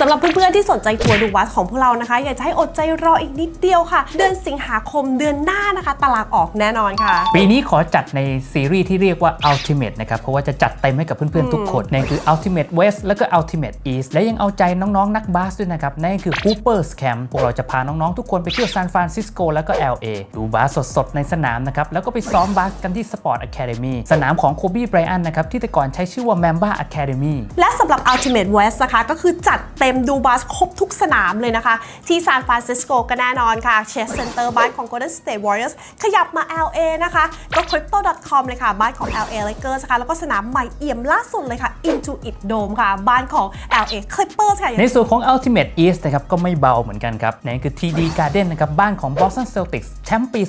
สำหรับเพื่อนๆที่สนใจทัวร์ดูบัสของพวกเรานะคะ อยากจะให้อดใจรออีกนิดเดียวค่ะ เดือนสิงหาคมเดือนหน้านะคะ ตลาดออกแน่นอนค่ะ ปีนี้ขอจัดในซีรีส์ที่เรียกว่า Ultimate นะครับ เพราะว่าจะจัดเต็มให้กับเพื่อนๆทุกคนนั่นคือ Ultimate West แล้วก็ Ultimate East และยังเอาใจน้องๆนักบาสด้วยนะครับนั่นคือ Hoopers Camp พวกเราจะพาน้องๆทุกคนไปเที่ยวซานฟรานซิสโกแล้วก็ LA ดูบาสสดๆในสนามนะครับแล้วก็ไปซ้อมบาสกันที่ Sport Academy สนามของโคบีไบรอันนะครับที่แต่ก่อนใช้ชื่อว่า Mamba Academy และสำหรับ Ultimate West นะคะก็คือจัดเต็ม็มดูบาสครบทุกสนามเลยนะคะ ที่ซานฟรานซิสโกก็แน่นอนค่ะเชสเซนเตอร์บ้านของ Golden State Warriors ขยับมา LA นะคะ ก็ crypto.com เลยค่ะ บ้านของ LA Lakers นะคะแล้วก็สนามใหม่เอี่ยมล่าสุดเลยค่ะ Intuit Dome ค่ะ บ้านของ LA Clippers ค่ะในส่วนของ Ultimate East นะครับก็ไม่เบาเหมือนกันครับนั่นคือ TD Garden นะครับบ้านของ Boston Celtics แชมป์ปี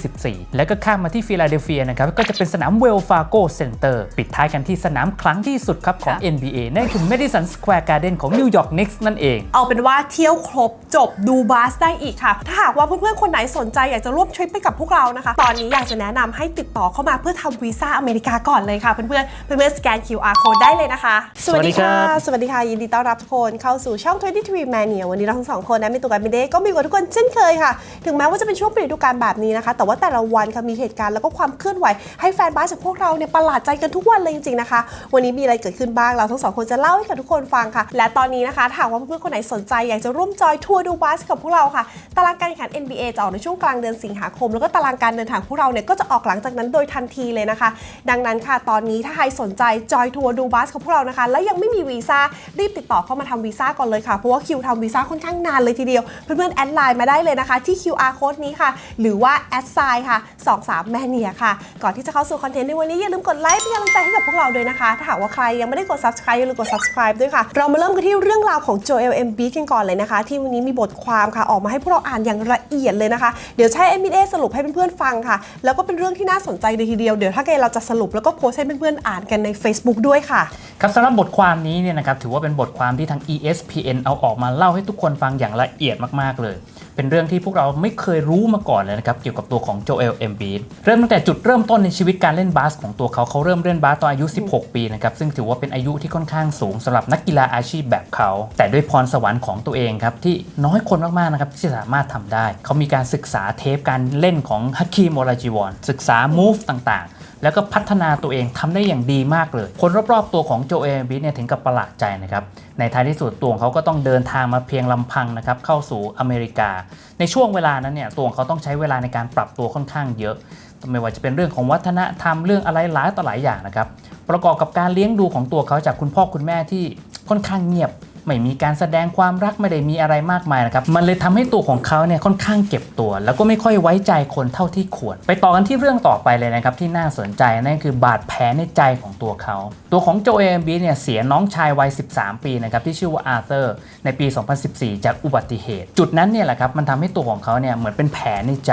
2024 แล้วก็ข้ามมาที่ฟิลาเดลเฟียนะครับก็จะเป็นสนาม Wells Fargo Center ปิดท้ายกันที่สนามครั้งที่สุดครับของ NBA นั่นคือ Madison Square Garden ของ New York Knicks นั่นเอง เอาเป็นว่าเที่ยวครบจบดูบาสได้อีกค่ะ ถ้าหากว่าเพื่อนๆคนไหนสนใจอยากจะร่วมทริปไปกับพวกเรานะคะ ตอนนี้อยากจะแนะนำให้ติดต่อเข้ามาเพื่อทำวีซ่าอเมริกาก่อนเลยค่ะ เพื่อนๆเพื่อนๆสแกน QR code ได้เลยนะคะ สวัสดีครับสวัสดีค่ะ ยินดีต้อนรับทุกคนเข้าสู่ช่อง 23 Mania วันนี้เราทั้งสองคนนะมีตัวกันไม่ได้ก็มีกับทุกคนเช่นเคยค่ะ ถึงแม้ว่าจะเป็นช่วงปิดฤดูกาลแบบนี้นะคะ แต่ว่าแต่ละวันค่ะมีเหตุการณ์แล้วก็ความเคลื่อนไหวให้แฟนบาสจากพวกเราเนี่ยประหลาดใจกันทุกวันเลยจริงๆนะคะ วันนี้มีอะไรเกิดขึ้นบ้างเราทั้งสองคนจะเล่าให้กับทุกคนฟังค่ะ และตอนนี้นะคะถ้าว่าเพื่อนๆคนไหนสนใจอยากจะร่วมจอยทัวร์ดูบาสกับพวกเราค่ะ ตารางการแข่งขัน NBA จะออกในช่วงกลางเดือนสิงหาคม แล้วก็ตารางการเดินทางพวกเราเนี่ยก็จะออกหลังจากนั้นโดยทันทีเลยนะคะ ดังนั้นค่ะตอนนี้ถ้าใครสนใจจอยทัวร์ดูบาสกับพวกเรานะคะ แล้วยังไม่มีวีซ่ารีบติดต่อเข้ามาทำวีซ่าก่อนเลยค่ะเพราะว่าคิวทำวีซ่าค่อนข้างนานเลยทีเดียวเพื่อนๆแอดไลน์มาได้เลยนะคะที่ QR code นี้ค่ะ หรือว่าแอดไซน์ค่ะ23แมเนียค่ะก่อนที่จะเข้าสู่คอนเทนต์ในวันนี้อย่าลืมกดไลค์เป็นกำลังใจให้กับพวกเราด้วยนะคะ ถ้าหากว่าใครยังไม่ได้กด subscribe อย่าลืมกด subscribe ด้วยค่ะ เรามาเริ่มกันที่เรื่องราวของโจเอลเอ็มบีกันก่อนเลยนะคะ ที่วันนี้มีบทความค่ะ ออกมาให้พวกเราอ่านอย่างละเอียดเลยนะคะ เดี๋ยวใช้เอ็มิเอสรุปให้เพื่อนๆฟังค่ะ แล้วก็เป็นเรื่องที่น่าสนใจเลยทีเดียว เดี๋ยวถ้าเกิดเราจะสรุปแล้วก็โพสให้เพื่อนๆอ่านกันใน Facebook ด้วยค่ะครับสำหรับบทความนี้เนี่ยนะครับถือว่าเป็นบทความที่ทาง ESPN เอาออกมาเล่าให้ทุกคนฟังอย่างละเอียดมากๆเลย เป็นเรื่องที่พวกเราไม่เคยรู้มาก่อนเลยนะครับ เกี่ยวกับตัวของโจเอลเอมบีดเริ่มตั้งแต่จุดเริ่มต้นในชีวิตการเล่นบาสของตัวเขาเขาเริ่มเล่นบาสตอนอายุ 16 ปีนะครับซึ่งถือว่าเป็นอายุที่ค่อนข้างสูงสำหรับนักกีฬาอาชีพแบบเขา แต่ด้วยพรสวรรค์ของตัวเองครับที่น้อยคนมากๆนะครับที่สามารถทำได้ เขามีการศึกษาเทปการเล่นของฮักคีมอลาจิวอนศึกษา move ต่างๆแล้วก็พัฒนาตัวเองทำได้อย่างดีมากเลย คนรอบๆตัวของโจเอลบีเนี่ยถึงกับประหลาดใจนะครับ ในท้ายที่สุดตัวของเขาก็ต้องเดินทางมาเพียงลำพังนะครับเข้าสู่อเมริกา ในช่วงเวลานั้นเนี่ยตัวของเขาต้องใช้เวลาในการปรับตัวค่อนข้างเยอะไม่ว่าจะเป็นเรื่องของวัฒนธรรมเรื่องอะไรหลายต่อหลายอย่างนะครับประกอบกับการเลี้ยงดูของตัวเขาจากคุณพ่อคุณแม่ที่ค่อนข้างเงียบ ไม่มีการแสดงความรักไม่ได้มีอะไรมากมายนะครับมันเลยทำให้ตัวของเขาเนี่ยค่อนข้างเก็บตัว แล้วก็ไม่ค่อยไว้ใจคนเท่าที่ควร ไปต่อกันที่เรื่องต่อไปเลยนะครับที่น่าสนใจนั่นคือบาดแผลในใจของตัวเขา ตัวของโจเอมบีเนี่ยเสียน้องชายวัย 13 ปีนะครับที่ชื่อว่าอาร์เธอร์ในปี 2014 จากอุบัติเหตุ จุดนั้นเนี่ยแหละครับมันทำให้ตัวของเขาเนี่ยเหมือนเป็นแผลในใจ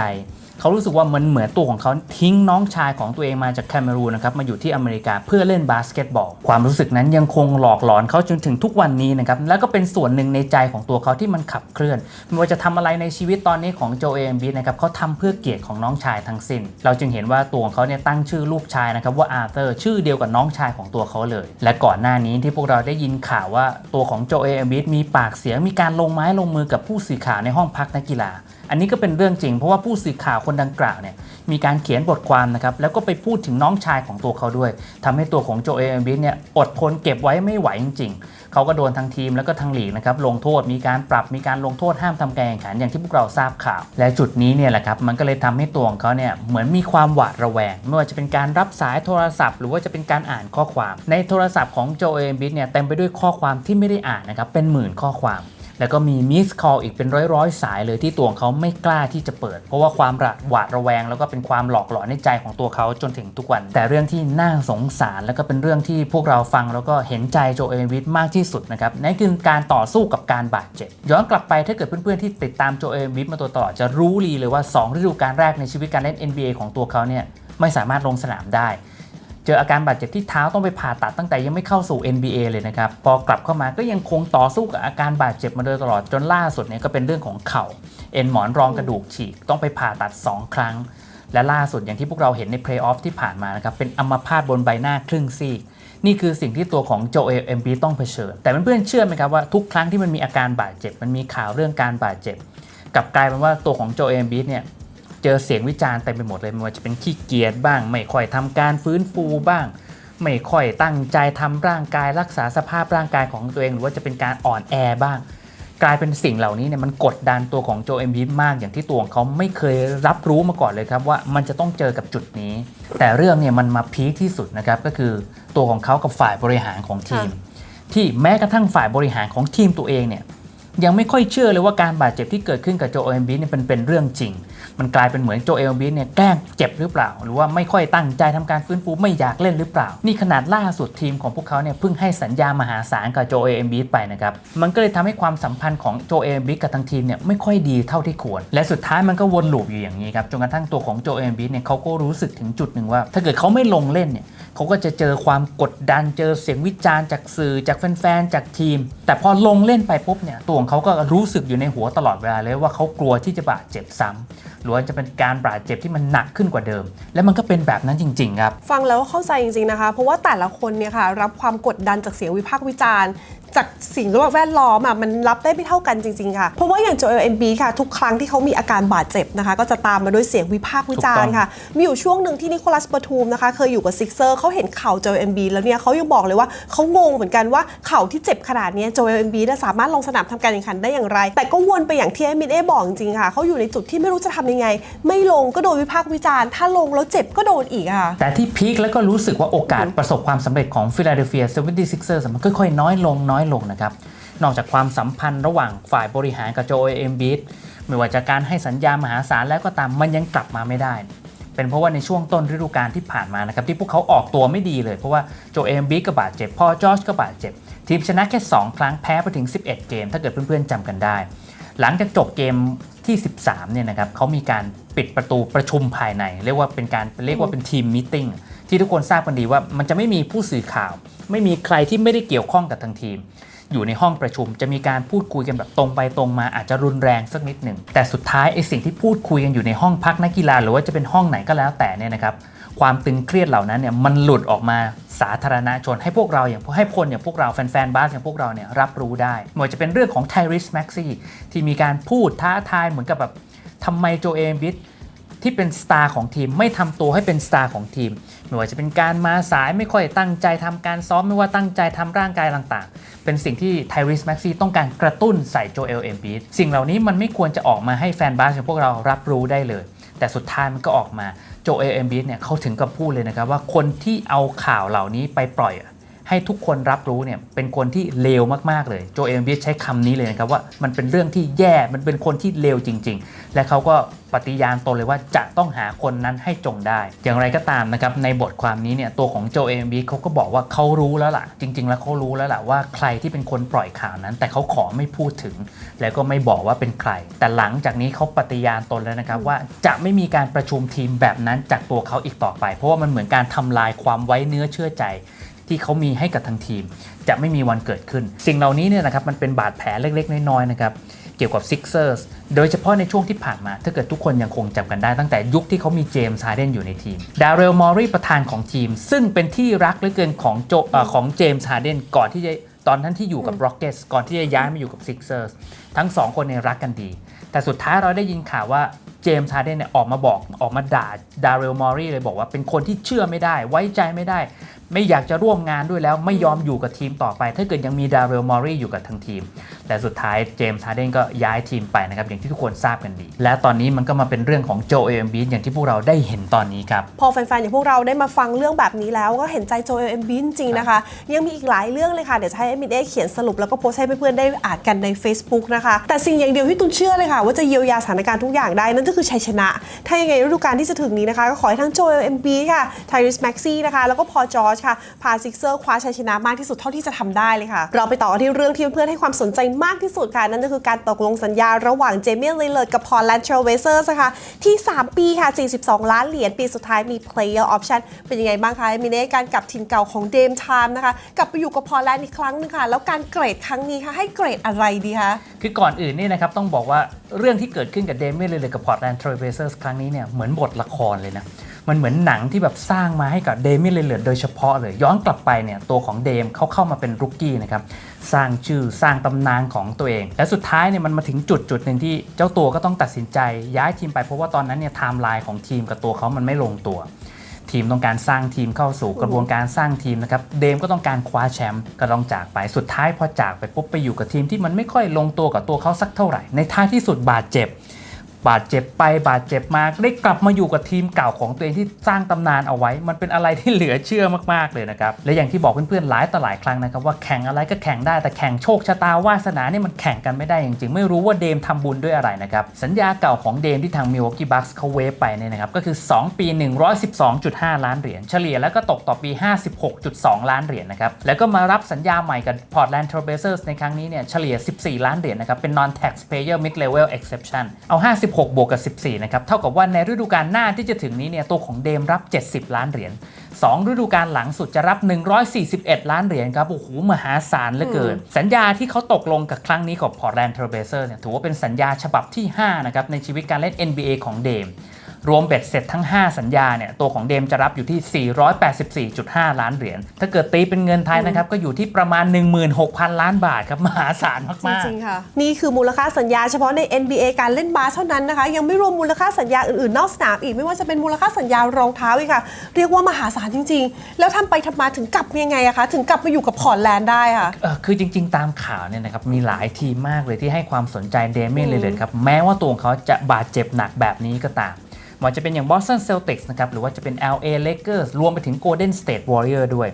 เขารู้สึกว่ามันเหมือนตัวของเขาทิ้งน้องชายของตัวเองมาจากแคเมรูนนะครับมาอยู่ที่อเมริกาเพื่อเล่นบาสเกตบอล ความรู้สึกนั้นยังคงหลอกหลอนเขาจนถึงทุกวันนี้นะครับแล้วก็เป็นส่วนหนึ่งในใจของตัวเขาที่มันขับเคลื่อนไม่ว่าจะทำอะไรในชีวิตตอนนี้ของโจเอมบีนะครับเขาทำเพื่อเกียรติของน้องชายทั้งสิ้น เราจึงเห็นว่าตัวของเขาเนี่ยตั้งชื่อลูกชายนะครับว่าอาร์เธอร์ชื่อเดียวกับน้องชายของตัวเขาเลย และก่อนหน้านี้ที่พวกเราได้ยินข่าวว่าตัวของโจเอมบีมีปากเสียงมีการลงไม้ลงมือกับผู้สื่อข่าวในห้องพักนักกีฬา อันนี้ก็เป็นเรื่องจริง เพราะว่าผู้สื่อข่าวคนดังกล่าวเนี่ยมีการเขียนบทความนะครับแล้วก็ไปพูดถึงน้องชายของตัวเขาด้วยทำให้ตัวของโจเอมบิสเนี่ยอดทนเก็บไว้ไม่ไหวจริง ๆ เขาก็โดนทั้งทีมแล้วก็ทั้งหลีกนะครับลงโทษมีการปรับมีการลงโทษห้ามทำการแข่งขันอย่างที่พวกเราทราบข่าว และจุดนี้เนี่ยแหละครับมันก็เลยทำให้ตัวของเขาเนี่ยเหมือนมีความหวาดระแวง ไม่ว่าจะเป็นการรับสายโทรศัพท์ หรือว่าจะเป็นการอ่านข้อความ ในโทรศัพท์ของโจเอมบิสเนี่ยเต็มไปด้วยข้อความที่ไม่ได้อ่านนะครับเป็นหมื่นข้อความ แล้วก็มีมิสคอลอีกเป็นร้อยๆ สายเลยที่ตัวของเขาไม่กล้าที่จะเปิด เพราะว่าความหวาดระแวง แล้วก็เป็นความหลอกหลอนในใจของตัวเขาจนถึงทุกวัน แต่เรื่องที่น่าสงสารแล้วก็เป็นเรื่องที่พวกเราฟังแล้วก็เห็นใจโจเอลวิทมากที่สุดนะครับนั่นคือการต่อสู้กับการบาดเจ็บ ย้อนกลับไปถ้าเกิดเพื่อนๆที่ติดตามโจเอลวิทมาตัวตลอจะรู้ดีเลยว่า2ฤดูกาลแรกในชีวิตการเล่น NBA ของตัวเขาเนี่ยไม่สามารถลงสนามได้ เจออาการบาดเจ็บที่เท้าต้องไปผ่าตัดตั้งแต่ยังไม่เข้าสู่ NBA เลยนะครับพอกลับเข้ามาก็ยังคงต่อสู้กับอาการบาดเจ็บมาโดยตลอดจนล่าสุดเนี่ยก็เป็นเรื่องของเข่าเอ็นหมอนรองกระดูกฉีกต้องไปผ่าตัด 2 ครั้ง และล่าสุดอย่างที่พวกเราเห็นในเพลย์ออฟที่ผ่านมานะครับเป็นอัมพาตบนใบหน้าครึ่งซีกนี่คือสิ่งที่ตัวของโจเอลเอ็มบีต้องเผชิญ แต่เพื่อนๆเชื่อไหมครับว่าทุกครั้งที่มันมีอาการบาดเจ็บ มันมีข่าวเรื่องการบาดเจ็บกลับกลายเป็นว่าตัวของโจเอลเอ็มบีเนี่ย เจอเสียงวิจารณ์เต็มไปหมดเลยไม่ว่าจะเป็นขี้เกียจบ้าง ไม่ค่อยทำการฟื้นฟูบ้าง ไม่ค่อยตั้งใจทำร่างกายรักษาสภาพร่างกายของตัวเอง หรือว่าจะเป็นการอ่อนแอบ้าง กลายเป็นสิ่งเหล่านี้เนี่ยมันกดดันตัวของโจเอมบีมากอย่างที่ตัวของเขาไม่เคยรับรู้มาก่อนเลยครับว่ามันจะต้องเจอกับจุดนี้ แต่เรื่องเนี่ยมันมาพีคที่สุดนะครับก็คือตัวของเขากับฝ่ายบริหารของทีม ที่แม้กระทั่งฝ่ายบริหารของทีมตัวเองเนี่ยยังไม่ค่อยเชื่อเลยว่าการบาดเจ็บที่เกิดขึ้นกับโจเอมบีเนี่ยเป็นเป็นเรื่องจริง มันกลายเป็นเหมือนโจเอลบีเนี่ยแกล้งเจ็บหรือเปล่า หรือว่าไม่ค่อยตั้งใจทำการฟื้นฟูไม่อยากเล่นหรือเปล่า นี่ขนาดล่าสุดทีมของพวกเขาเนี่ยเพิ่งให้สัญญามหาศาลกับโจเอลบีไปนะครับมันก็เลยทำให้ความสัมพันธ์ของโจเอลบีกับทางทีมเนี่ยไม่ค่อยดีเท่าที่ควร และสุดท้ายมันก็วนลูปอยู่อย่างนี้ครับจนกระทั่งตัวของโจเอลบีเนี่ยเขาก็รู้สึกถึงจุดหนึ่งว่า ถ้าเกิดเขาไม่ลงเล่นเนี่ยเขาก็จะเจอความกดดันเจอเสียงวิจารณ์จากสื่อจากแฟนๆจากทีม แต่พอลงเล่นไปปุ๊บเนี่ยตัวของเขาก็รู้สึกอยู่ในหัวตลอดเวลาเลยว่าเขากลัวที่จะบาดเจ็บซ้ำ หรือว่าจะเป็นการบาดเจ็บที่มันหนักขึ้นกว่าเดิม และมันก็เป็นแบบนั้นจริง ๆ ครับ ฟังแล้วเข้าใจจริง ๆ นะคะ เพราะว่าแต่ละคนเนี่ยค่ะรับความกดดันจากเสียงวิพากษ์วิจารณ์ จากสิ่งแวดล้อมอะมันรับได้ไม่เท่ากันจริง ๆ ค่ะ เพราะว่าอย่างโจเอลเอ็มบีค่ะทุกครั้งที่เขามีอาการบาดเจ็บนะคะ ก็จะตามมาด้วยเสียงวิพากษ์วิจารณ์ค่ะ มีอยู่ช่วงหนึ่งที่นิโคลัสปทูมนะคะ เคยอยู่กับซิกเซอร์เขาเห็นเข่าโจเอลเอ็มบีแล้วเนี่ยเขายังบอกเลยว่าเขางงเหมือนกันว่าเข่าที่เจ็บขนาดนี้โจเอลเอ็มบีสามารถลงสนามทำการแข่งขันได้อย่างไร แต่ก็วนไปอย่างที่เอมินเอบอกจริงๆค่ะเขาอยู่ในจุดที่ไม่รู้จะทำยังไง ไม่ลงก็โดนวิพากษ์วิจารณ์ถ้าลงแล้วเจ็บก็โดนอีกค่ะแต่ที่พีคแล้วก็รู้สึกว่าโอกาสประสบความสำเร็จของฟิลาเดลเฟีย 76ers มันค่อยๆน้อยลงน้อยลงนะครับ นอกจากความสัมพันธ์ระหว่างฝ่ายบริหารกับโจเอ็มบีไม่ว่าจะการให้สัญญามหาศาลแล้วก็ตามมันยังกลับมาไม่ได้ เป็นเพราะว่าในช่วงต้นฤดูกาลที่ผ่านมานะครับที่พวกเขาออกตัวไม่ดีเลยเพราะว่าโจเอมบีก็บาดเจ็บพอจอร์จก็บาดเจ็บ ทีมชนะแค่ 2 ครั้งแพ้ไปถึง 11 เกม ถ้าเกิดเพื่อนๆจำกันได้ หลังจากจบเกมที่ 13เนี่ยนะครับเขามีการปิดประตูประชุมภายใน เรียกว่าเป็นการเรียกว่าเป็นทีมมิ팅 ที่ทุกคนทราบกันดีว่ามันจะไม่มีผู้สื่อข่าว ไม่มีใครที่ไม่ได้เกี่ยวข้องกับทางทีม อยู่ในห้องประชุมจะมีการพูดคุยกันแบบตรงไปตรงมาอาจจะรุนแรงสักนิดหนึ่งแต่สุดท้ายไอ้สิ่งที่พูดคุยกันอยู่ในห้องพักนักกีฬาหรือว่าจะเป็นห้องไหนก็แล้วแต่เนี่ยนะครับความตึงเครียดเหล่านั้นเนี่ยมันหลุดออกมาสาธารณชนให้พวกเราอย่างให้คนอย่างพวกเราแฟนๆบาสอย่างพวกเราเนี่ยรับรู้ได้ไม่ว่าจะเป็นเรื่องของไทริสแม็กซี่ที่มีการพูดท้าทายเหมือนกับแบบทำไมโจเอมบิทที่เป็นสตาร์ของทีมไม่ทำตัวให้เป็นสตาร์ของทีม ไม่ว่าจะเป็นการมาสายไม่ค่อยตั้งใจทำการซ้อมไม่ว่าตั้งใจทำร่างกายต่างๆ เป็นสิ่งที่ไทริสแม็กซี่ต้องการกระตุ้นใส่โจเอลเอมบีสิ่งเหล่านี้มันไม่ควรจะออกมาให้แฟนบาสของพวกเรารับรู้ได้เลย แต่สุดท้ายมันก็ออกมาโจเอลเอมบีเนี่ยเขาถึงกับพูดเลยนะครับว่าคนที่เอาข่าวเหล่านี้ไปปล่อย ให้ทุกคนรับรู้เนี่ยเป็นคนที่เลวมากๆเลยโจเอมบีใช้คำนี้เลยนะครับว่ามันเป็นเรื่องที่แย่มันเป็นคนที่เลวจริง ๆ และเขาก็ปฏิญาณตนเลยว่าจะต้องหาคนนั้นให้จงได้ อย่างไรก็ตามนะครับในบทความนี้เนี่ยตัวของโจเอมบีเขาก็บอกว่าเขารู้แล้วล่ะ จริง ๆ แล้วเขารู้แล้วล่ะว่าใครที่เป็นคนปล่อยข่าวนั้น แต่เขาขอไม่พูดถึง แล้วก็ไม่บอกว่าเป็นใคร แต่หลังจากนี้เขาปฏิญาณตนแล้วนะครับว่าจะไม่มีการประชุมทีมแบบนั้นจากตัวเขาอีกต่อไป เพราะว่ามันเหมือนการทำลายความไว้เนื้อเชื่อใจ ที่เขามีให้กับทางทีม จะไม่มีวันเกิดขึ้น สิ่งเหล่านี้เนี่ยนะครับมันเป็นบาดแผลเล็กๆ น้อยๆนะครับเกี่ยวกับ Sixers โดยเฉพาะในช่วงที่ผ่านมาถ้าเกิดทุกคนยังคงจำกันได้ตั้งแต่ยุคที่เขามีเจมส์ฮาร์เดนอยู่ในทีมดาร์เรลมอรีประธานของทีม ซึ่งเป็นที่รักเหลือเกินของโจเอ่อของเจมส์ฮาร์เดนก่อนที่จะตอนนั้นที่อยู่กับ Rockets ก่อนที่จะย้ายมาอยู่กับ Sixers ทั้งสองคนเนี่ยรักกันดี แต่สุดท้ายเราได้ยินข่าวว่าเจมส์ฮาร์เดนเนี่ยออกมาบอกออกมาด่าดาร์เรลมอรีเลยบอกว่าเป็นคนที่เชื่อไม่ได้ ไว้ใจไม่ได้ ไม่อยากจะร่วมงานด้วยแล้วไม่ยอมอยู่กับทีมต่อไป ถ้าเกิดยังมีดาร์เรลมอรี่อยู่กับทางทีม แต่สุดท้ายเจมส์ฮาร์เดนก็ย้ายทีมไปนะครับ อย่างที่ทุกคนทราบกันดี และตอนนี้มันก็มาเป็นเรื่องของโจเอลแอมบีอย่างที่พวกเราได้เห็นตอนนี้ครับ พอแฟนๆ อย่างพวกเราได้มาฟังเรื่องแบบนี้แล้วก็เห็นใจโจเอลเอ็มบีจริงนะคะ ยังมีอีกหลายเรื่องเลยค่ะ เดี๋ยวจะให้เอมินเอเขียนสรุปแล้วก็โพสให้เพื่อนๆได้อ่านกันใน Facebook นะคะ แต่สิ่งอย่างเดียวที่ตุนเชื่อเลยค่ะ ว่าจะเยียวยาสถานการณ์ทุกอย่างได้นั่นก็คือชัยชนะ ถ้ายังไงฤดูกาลที่จะถึงนี้นะคะก็ขอให้ทั้งโจเอลเอ็มบีค่ะไทริสแม็กซี่นะคะแล้วก็พอจอร์จค่ะพาซิกเซอร์คว้าชัยชนะมากที่สุดเท่าที่จะทำได้เลยค่ะเราไปต่อที่เรื่องที่เพื่อนๆให้ความสนใจมากที่สุดค่ะ นั่นก็คือการตกลงสัญญาระหว่างเจมียนลิเลอร์กับพอลแลนด์เทรเวเซอร์นะคะที่ 3 ปีค่ะ 42 ล้านเหรียญปีสุดท้ายมี Player Option เป็นยังไงบ้างคะมิเน่การกลับถิ่นเก่าของเดมไทม์นะคะกลับไปอยู่กับพอลแลนด์อีกครั้งหนึงค่ะ แล้วการเกรดครั้งนี้ค่ะให้เกรดอะไรดีคะคือก่อนอื่นนี่นะครับต้องบอกว่าเรื่องที่เกิดขึ้นกับเดเมียนเลยกับพอร์ตแลนด์เทรเบเซอร์ครั้งนี้เนี่ยเหมือนบทละครเลยนะ มันเหมือนหนังที่แบบสร้างมาให้กับเดมิเลเลอร์โดยเฉพาะเลย ย้อนกลับไปเนี่ยตัวของเดมเขาเข้ามาเป็นรุกกี้นะครับสร้างชื่อสร้างตำนานของตัวเอง และสุดท้ายเนี่ยมันมาถึงจุดจุดหนึ่งที่เจ้าตัวก็ต้องตัดสินใจย้ายทีมไปเพราะว่าตอนนั้นเนี่ยไทม์ไลน์ของทีมกับตัวเขามันไม่ลงตัว ทีมต้องการสร้างทีมเข้าสู่กระบวนการสร้างทีมนะครับเดมก็ต้องการคว้าแชมป์ก็ต้องจากไปสุดท้ายพอจากไปปุ๊บไปอยู่กับทีมที่มันไม่ค่อยลงตัวกับตัวเขาสักเท่าไหร่ ในท้ายที่สุดบาดเจ็บ บาดเจ็บไปบาดเจ็บมาได้กลับมาอยู่กับทีมเก่าของตัวเองที่สร้างตำนานเอาไว้ มันเป็นอะไรที่เหลือเชื่อมากๆเลยนะครับ และอย่างที่บอกเพื่อนๆหลายต่อหลายครั้งนะครับว่าแข่งอะไรก็แข่งได้แต่แข่งโชคชะตาวาสนาเนี่ยมันแข่งกันไม่ได้จริงๆ ไม่รู้ว่าเดมทำบุญด้วยอะไรนะครับ สัญญาเก่าของเดมที่ทางมิวอกกี้บัคส์เขาเวฟไปเนี่ยนะครับก็คือ 2 ปี 112.5 ล้านเหรียญเฉลี่ยแล้วก็ตกต่อปี 56.2 ล้านเหรียญนะครับแล้วก็มารับสัญญาใหม่กับ Portland Trailblazers ในครั้งนี้เนี่ยเฉลี่ย 14 ล้านเหรียญนะครับเป็น non taxpayer mid level exception เอา56บวกกับ 14 นะครับ เท่ากับว่าในฤดูกาลหน้าที่จะถึงนี้เนี่ยตัวของเดมรับ 70 ล้านเหรียญ2ฤดูกาลหลังสุดจะรับ 141 ล้านเหรียญครับ โอ้โห มหาศาลเหลือเกิน สัญญาที่เขาตกลงกับครั้งนี้กับ Portland Trailblazers เนี่ยถือว่าเป็นสัญญาฉบับที่ 5 นะครับ ในชีวิตการเล่น NBA ของเดม รวมเบ็ดเสร็จทั้ง 5 สัญญาเนี่ยตัวของเดมจะรับอยู่ที่ 484.5 ล้านเหรียญ ถ้าเกิดตีเป็นเงินไทยนะครับ ก็อยู่ที่ประมาณ 16,000 ล้านบาทครับ มหาศาลจมากๆริง ๆ ค่ะ นี่คือมูลค่าสัญญาเฉพาะใน NBA การเล่นบาสเท่านั้นนะคะ ยังไม่รวมมูลค่าสัญญาอื่น ๆ นอกสนามอีกไม่ว่าจะเป็นมูลค่าสัญญารองเท้าอีกค่ะ เรียกว่ามหาศาลจริง ๆ แล้วทำไปทำมาถึงกลับยังไงอะคะถึงกลับมาอยู่กับพอร์ตแลนด์ได้ค่ะเออคือจริง ๆ ตามข่าวเนี่ยนะครับมีหลายทีมมากเลยที่ให้ความสนใจเดเมียนเลเลนครับแม้ว่าตัวของเขาจะบาดเจ็บหนักแบบนี้ก็ตาม ว่าจะเป็นอย่าง Boston Celtics นะครับหรือว่าจะเป็น LA Lakers รวมไปถึง Golden State Warrior ด้วย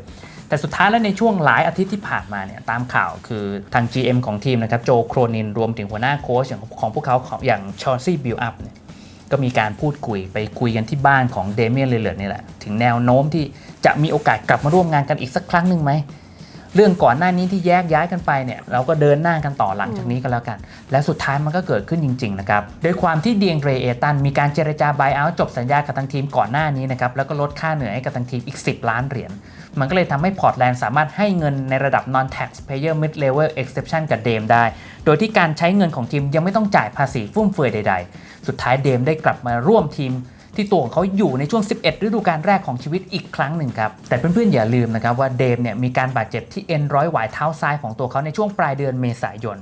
แต่สุดท้ายแล้วในช่วงหลายอาทิตย์ที่ผ่านมาเนี่ยตามข่าวคือทาง GM ของทีมนะครับโจโครนินรวมถึงหัวหน้าโค้ชอย่างของพวกเขาของอย่างชอร์ซี่บิลอัพเนี่ยก็มีการพูดคุยไปคุยกันที่บ้านของเดเมียนเลเลอร์นี่แหละ ถึงแนวโน้มที่จะมีโอกาสกลับมาร่วมงานกันอีกสักครั้งหนึ่งไหม เรื่องก่อนหน้านี้ที่แยกย้ายกันไปเนี่ยเราก็เดินหน้ากันต่อหลังจากนี้ก็แล้วกัน และสุดท้ายมันก็เกิดขึ้นจริงๆนะครับโดยความที่เดียงเรเอตันมีการเจรจาบายเอาจบสัญญากับทางทีมก่อนหน้านี้นะครับแล้วก็ลดค่าเหนื่อยให้กับทางทีมอีก 10 ล้านเหรียญมันก็เลยทำให้พอร์ตแลนด์สามารถให้เงินในระดับ non taxpayer mid level exception กับเดมได้ โดยที่การใช้เงินของทีมยังไม่ต้องจ่ายภาษีฟุ่มเฟือยใด ๆ สุดท้ายเดมได้กลับมาร่วมทีม ที่ตัวของเขาอยู่ในช่วง 11 ฤดูกาลแรกของชีวิตอีกครั้งหนึ่งครับ แต่เพื่อนๆอย่าลืมนะครับว่าเดมเนี่ยมีการบาดเจ็บที่เอ็นร้อยหวายเท้าซ้ายของตัวเขาในช่วงปลายเดือนเมษายน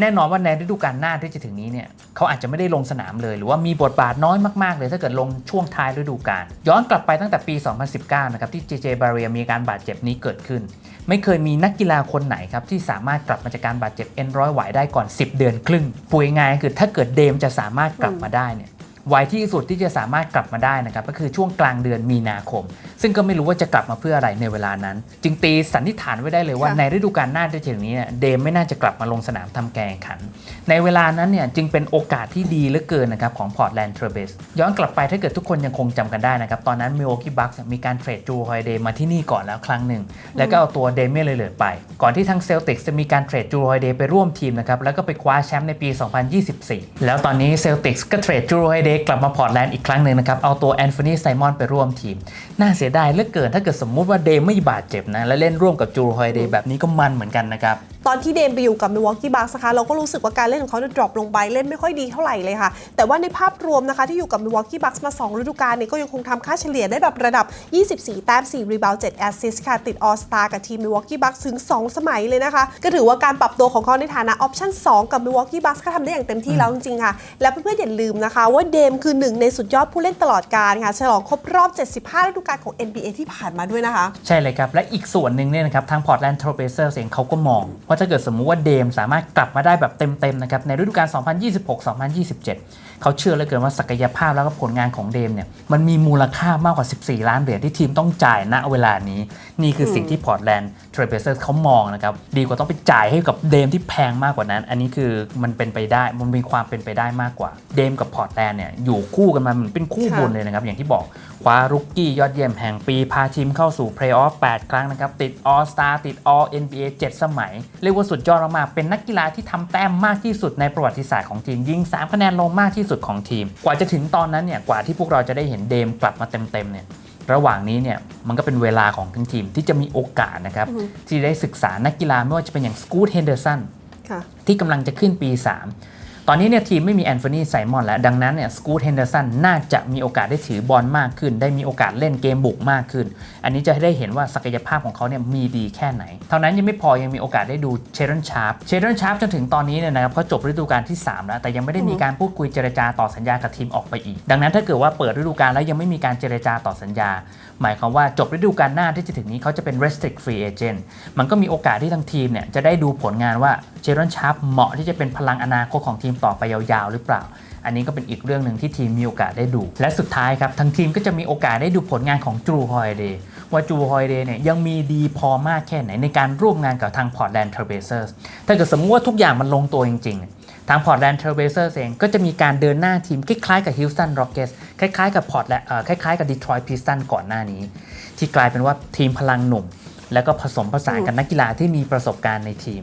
แน่นอนว่าในฤดูกาลหน้าที่จะถึงนี้เนี่ยเขาอาจจะไม่ได้ลงสนามเลย หรือว่ามีบทบาทน้อยมากๆ เลยถ้าเกิดลงช่วงท้ายฤดูกาลย้อนกลับไปตั้งแต่ปี 2019 นะครับที่เจเจบาเรียมีการบาดเจ็บนี้เกิดขึ้น ไม่เคยมีนักกีฬาคนไหนครับที่สามารถกลับมาจากการบาดเจ็บเอ็นร้อยหวายได้ก่อน 10 เดือนครึ่งพูดง่ายคือถ้าเกิดเดมจะสามารถกลับมาได้เนี่ย วัยที่สุดที่จะสามารถกลับมาได้นะครับก็คือช่วงกลางเดือนมีนาคม ซึ่งก็ไม่รู้ว่าจะกลับมาเพื่ออะไรในเวลานั้น จึงตีสันนิษฐานไว้ได้เลยว่าค่ะในฤดูกาลหน้าที่จะถึงนี้เนี่ยเดมไม่น่าจะกลับมาลงสนามทำแกงขัน ในเวลานั้นเนี่ยจึงเป็นโอกาสที่ดีเหลือเกินนะครับของ Portland Trail Blazers ย้อนกลับไปถ้าเกิดทุกคนยังคงจำกันได้นะครับตอนนั้น Milwaukee Bucks มีการเทรดจูฮอยเดย์มาที่นี่ก่อนแล้วครั้งหนึ่งแล้วก็เอาตัวเดเมียนเลยเหลือไป ก่อนที่ทาง Celtics จะมีการเทรดจูฮอยเดย์ไปร่วมทีมนะครับแล้วก็ไปคว้าแชมป์ในปี 2024 แล้วตอนนี้ Celtics ก็เทรดจูฮอยเดย์กลับมาพอร์ตแลนด์อีกครั้งหนึ่งนะครับ เอาตัวแอนโทนีไซมอนไปร่วมทีม น่าเสียดายเหลือเกินถ้าเกิดสมมุติว่าเดย์ไม่บาดเจ็บนะ และเล่นร่วมกับจูรฮอยเดย์แบบนี้ก็มันเหมือนกันนะครับ ตอนที่เดมไปอยู่กับ Milwaukee Bucks นะคะเราก็รู้สึกว่าการเล่นของเขาเนี่ยดรอปลงไปเล่นไม่ค่อยดีเท่าไหร่เลยค่ะ แต่ว่าในภาพรวมนะคะที่อยู่กับ Milwaukee Bucks มา 2 ฤดูกาลเนี่ยก็ยังคงทำค่าเฉลี่ยได้แบบระดับ 24 แต้ม 4 รีบาวด์ 7 แอสซิสต์ค่ะติด All Star กับทีม Milwaukee Bucks ถึง 2 สมัยเลยนะคะ ก็ถือว่าการปรับตัวของเขาในฐานะออปชั่น 2 กับ Milwaukee Bucks ก็ทำได้อย่างเต็มที่แล้วจริงๆค่ะ และเพื่อนๆอย่าลืมนะคะ ว่าเดมคือหนึ่งในสุดยอดผู้เล่นตลอดกาลค่ะฉลองครบรอบ 75ฤดูกาลของ NBA ที่ผ่านมาด้วยนะคะ ใช่เลยครับและอีกส่วนหนึ่งเนี่ยนะครับทาง Portland Trail Blazers เองเขาก็มองว่าถ้าเกิดสมมุติว่าเดมสามารถกลับมาได้แบบเต็มๆนะครับในฤดูกาล 2026-2027 เขาเชื่อเหลือเกินว่าศักยภาพแล้วก็ผลงานของเดมเนี่ยมันมีมูลค่ามากกว่า 14 ล้านเหรียญที่ทีมต้องจ่ายณเวลานี้ นี่คือสิ่งที่ Portland Trail Blazers เขามองนะครับดีกว่าต้องไปจ่ายให้กับเดมที่แพงมากกว่านั้น อันนี้คือมันเป็นไปได้มันมีความเป็นไปได้มากกว่า เดมกับ Portland เนี่ยอยู่คู่กันมาเหมือนเป็นคู่บุญเลยนะครับอย่างที่บอก คว้ารุกกี้ยอดเยี่ยมแห่งปีพาทีมเข้าสู่เพลย์ออฟ8ครั้งนะครับ ติด All Star ติด All NBA 7 สมัย เรียกว่าสุดยอดมากๆเป็นนักกีฬาที่ทำแต้มมากที่สุดในประวัติศาสตร์ของทีม ยิง 3 คะแนนลงมากที่สุดของทีม กว่าจะถึงตอนนั้นเนี่ยกว่าที่พวกเราจะได้เห็นเดมกลับมาเต็มๆเนี่ยระหว่างนี้เนี่ยมันก็เป็นเวลาของทั้งทีมที่จะมีโอกาสนะครับที่ได้ศึกษานักกีฬาไม่ว่าจะเป็นอย่างสกูตเฮนเดอร์สันค่ะที่กำลังจะขึ้นปี 3 ตอนนี้เนี่ยทีมไม่มีแอนโทนีไซมอนแล้ว ดังนั้นเนี่ยสกูตเฮนเดอร์สันน่าจะมีโอกาสได้ถือบอลมากขึ้น ได้มีโอกาสเล่นเกมบุกมากขึ้น อันนี้จะได้เห็นว่าศักยภาพของเขาเนี่ยมีดีแค่ไหน เท่านั้นยังไม่พอยังมีโอกาสได้ดูเชเรนชาร์ปเชเรนชาร์ปจนถึงตอนนี้เนี่ยนะครับเขาจบฤดูกาลที่ 3 แล้ว แต่ยังไม่ได้มีการพูดคุยเจรจาต่อสัญญากับทีมออกไปอีก ดังนั้นถ้าเกิดว่าเปิดฤดูกาลแล้วยังไม่มีการเจรจาต่อสัญญา หมายความว่าจบฤดูกาลหน้าที่จะถึงนี้เขาจะเป็น restrict free agent มันก็มีโอกาสที่ทางทีมเนี่ยจะได้ดูผลงานว่า เจรอนชาร์ปเหมาะที่จะเป็นพลังอนาคตของทีมต่อไปยาวๆ หรือเปล่า อันนี้ก็เป็นอีกเรื่องหนึ่งที่ทีมมีโอกาสได้ดู และสุดท้ายครับทางทีมก็จะมีโอกาสได้ดูผลงานของจูฮอยเดย์ว่าจูฮอยเดย์เนี่ยยังมีดีพอมากแค่ไหนในการร่วมงานกับทางพอร์ตแลนด์เทอร์เบเซอร์สถ้าเกิดสมมติว่าทุกอย่างมันลงตัวจริง ๆทางพอร์ตแลนด์เทอร์เบเซอร์เองก็จะมีการเดินหน้าทีม คล้ายๆกับฮิลสันร็อกเกสคล้ายๆกับพอร์ตแลนด์คล้ายๆกับดีทรอยต์พิสตันก่อนหน้านี้ ที่กลายเป็นว่าทีมพลังหนุ่ม แล้วก็ผสมผสานกับนักกีฬาที่มีประสบการณ์ในทีม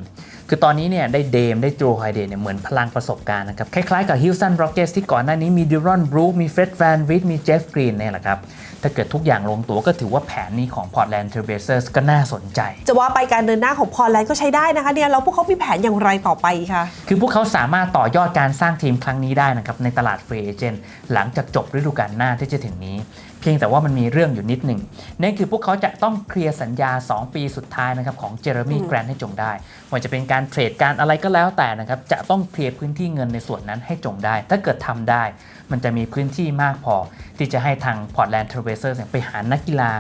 คือตอนนี้เนี่ยได้เดมได้จูไฮเดนเนี่ยเหมือนพลังประสบการณ์นะครับ คล้ายๆกับฮิลสันร็อกเกสที่ก่อนหน้านี้มีดิรอนบรูคมีเฟร็ดแฟนวิทมีเจฟฟรีนเนี่ยแหละครับ ถ้าเกิดทุกอย่างลงตัวก็ถือว่าแผนนี้ของ Portland Trail Blazers ก็น่าสนใจ จะว่าไปการเดินหน้าของพอลแลนด์ก็ใช้ได้นะคะเนี่ยแล้วพวกเขามีแผนอย่างไรต่อไปคะคือพวกเขาสามารถต่อยอดการสร้างทีมครั้งนี้ได้นะครับในตลาดฟรีเอเจนต์หลังจากจบฤดูกาลหน้าที่จะถึงนี้ เพียงแต่ว่ามันมีเรื่องอยู่นิดหนึ่งนั่นคือพวกเขาจะต้องเคลียร์สัญญา 2 ปีสุดท้ายนะครับของเจอร์มี่แกรนให้จงได้ว่าจะเป็นการเทรดการอะไรก็แล้วแต่นะครับจะต้องเคลียร์พื้นที่เงินในส่วนนั้นให้จงได้ ถ้าเกิดทำได้ มันจะมีพื้นที่มากพอ ที่จะให้ทาง Portland Trail Blazers เนี่ยไปหานักกีฬา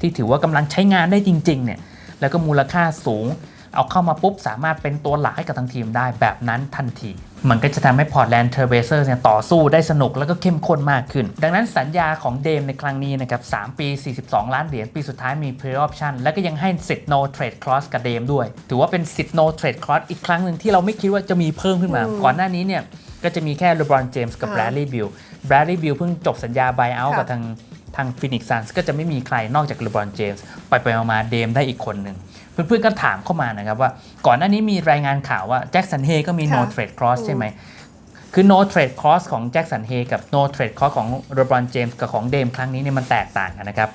ที่ถือว่ากำลังใช้งานได้จริงๆเนี่ยแล้วก็มูลค่าสูง เอาเข้ามาปุ๊บสามารถเป็นตัวหลักให้กับทางทีมได้แบบนั้นทันที มันก็จะทำให้ Portland Trail Blazers เนี่ยต่อสู้ได้สนุกแล้วก็เข้มข้นมากขึ้น ดังนั้นสัญญาของเดมในครั้งนี้นะครับ 3 ปี 42 ล้านเหรียญ ปีสุดท้ายมี Play Option แล้วก็ยังให้สิทธิ์ No Trade Clause กับเดมด้วย ถือว่าเป็นสิทธิ์ No Trade Clause อีกครั้งหนึ่งที่เราไม่คิดว่าจะมีเพิ่มขึ้นมา ก่อนหน้านี้เนี่ยก็จะมีแค่ LeBron James กับค่ะ Bradley Beal Bradley Beal เพิ่งจบสัญญา buyout ค่ะกับทางทางฟินิกซ์ซันส์ก็จะไม่มีใครนอกจาก LeBron James ไปไปมาๆเดมได้อีกคนหนึ่ง เพื่อนๆก็ถามเข้ามานะครับว่า ก่อนหน้านี้มีรายงานข่าวว่าแจ็คสันเฮก็มี no ค่ะ trade clause ใช่ไหม คือ no trade clause ของแจ็คสันเฮกับ no trade clause ของ LeBron James กับของเดมครั้งนี้เนี่ยมันแตกต่างกันนะครับ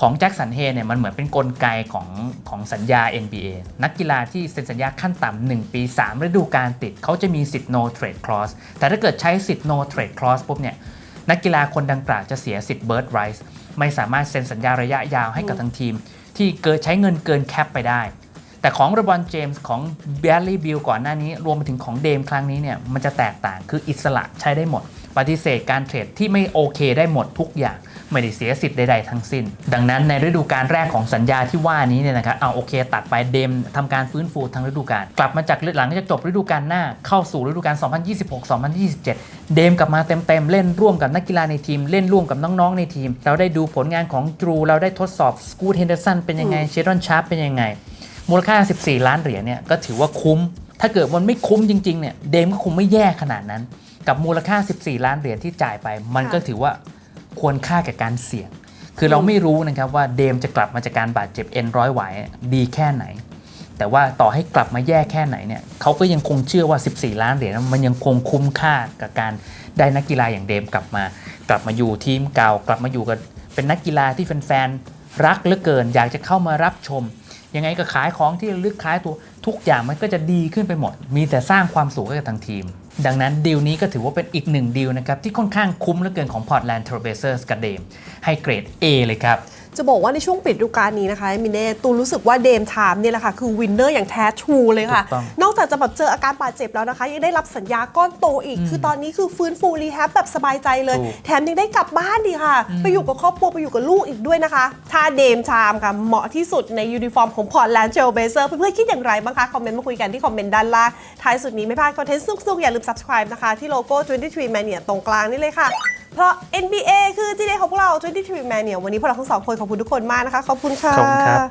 ของแจ็คสันเฮเนี่ยมันเหมือนเป็นนกลไกของของสัญญา NBA นักกีฬาที่เซ็นสัญญาขั้นต่ำ1ปี 3 ฤดูกาลติดเขาจะมีสิทธิ์ no trade clause แต่ถ้าเกิดใช้สิทธิ์ no trade clause ปุ๊บเนี่ยนักกีฬาคนดังกล่าวจะเสียสิทธิ์ bird rights ไม่สามารถเซ็นสัญญาระยะยาวให้กับทางทีม ที่เกิดใช้เงินเกินแคปไปได้ แต่ของระบอนเจมส์ของแบลลี่บิลก่อนหน้านี้ รวมไปถึงของเดมครั้งนี้เนี่ยมันจะแตกต่างคืออิสระใช้ได้หมด ปฏิเสธการเทรดที่ไม่โอเคได้หมดทุกอย่าง ไม่ได้เสียสิทธิ์ใด ๆ ทั้งสิ้น ดังนั้นในฤดูกาลแรกของสัญญาที่ว่านี้เนี่ยนะครับเอาโอเค ตัดไปเดมทำการฟื้นฟูทั้งฤดูกาลกลับมาจากหลังจากจบฤดูกาลหน้าเข้าสู่ฤดูกาล 2026-2027 เดมกลับมาเต็มๆเล่นร่วมกับนักกีฬาในทีม เล่นร่วมกับน้องๆในทีม เราได้ดูผลงานของดรูเราได้ทดสอบสกูตเฮนเดอร์สันเป็นยังไงเชรอนชาร์ปเป็นยังไงมูลค่า 14 ล้านเหรียญเนี่ยก็ถือว่าคุ้ม ถ้าเกิดมันไม่คุ้มจริงๆเนี่ยเดมก็คงไม่แย่ขนาดนั้น กับมูลค่า 14 ล้านเหรียญที่จ่ายไป มันก็ถือว่า ควรค่าแก่การเสี่ยง คือเราไม่รู้นะครับว่าเดมจะกลับมาจากการบาดเจ็บเอ็นร้อยไหวดีแค่ไหน แต่ว่าต่อให้กลับมาแย่แค่ไหนเนี่ยเขาก็ยังคงเชื่อว่า 14 ล้านเหรียญมันยังคงคุ้มค่ากับการได้นักกีฬาอย่างเดมกลับมา กลับมาอยู่ทีมเก่ากลับมาอยู่กับเป็นนักกีฬาที่แฟนๆรักเหลือเกิน อยากจะเข้ามารับชม ยังไงก็ขายของที่ลึกขายตัวทุกอย่างมันก็จะดีขึ้นไปหมด มีแต่สร้างความสุขให้กับทางทีม ดังนั้นดีลนี้ก็ถือว่าเป็นอีกหนึ่งดีลนะครับที่ค่อนข้างคุ้มเหลือเกินของ Portland Trail Blazers กับเดมให้เกรด A เลยครับ จะบอกว่าในช่วงปิดฤดูกาลนี้นะคะมินเน่ตูนรู้สึกว่าเดมไทม์เนี่ยแหละค่ะคือวินเนอร์อย่างแท้ทรูเลยค่ะถูกต้องนอกจากจะแบบเจออาการบาดเจ็บแล้วนะคะ ยังได้รับสัญญาก้อนโตอีก คือตอนนี้คือฟื้นฟูรีแฮบแบบสบายใจเลยถูกแถมยังได้กลับบ้านดีค่ะ ไปอยู่กับครอบครัวไปอยู่กับลูกอีกด้วยนะคะถ้าเดมไทม์ค่ะเหมาะที่สุดในยูนิฟอร์มของพอร์ตแลนด์เจลเบเซอร์เพื่อนๆคิดอย่างไรบ้างคะคอมเมนต์มาคุยกันที่คอมเมนต์ด้านล่างท้ายสุดนี้ไม่พลาดคอนเทนต์สุกๆอย่าลืม subscribe นะคะที่โลโก้23 Mania ตรงกลางนี่เลยค่ะ เพราะ NBA คือที่เดของพวกเรา23 Mania วันนี้พวกเราทั้งสองคนขอบคุณทุกคนมากนะคะ ขอบคุณค่ะ ขอบคุณครับ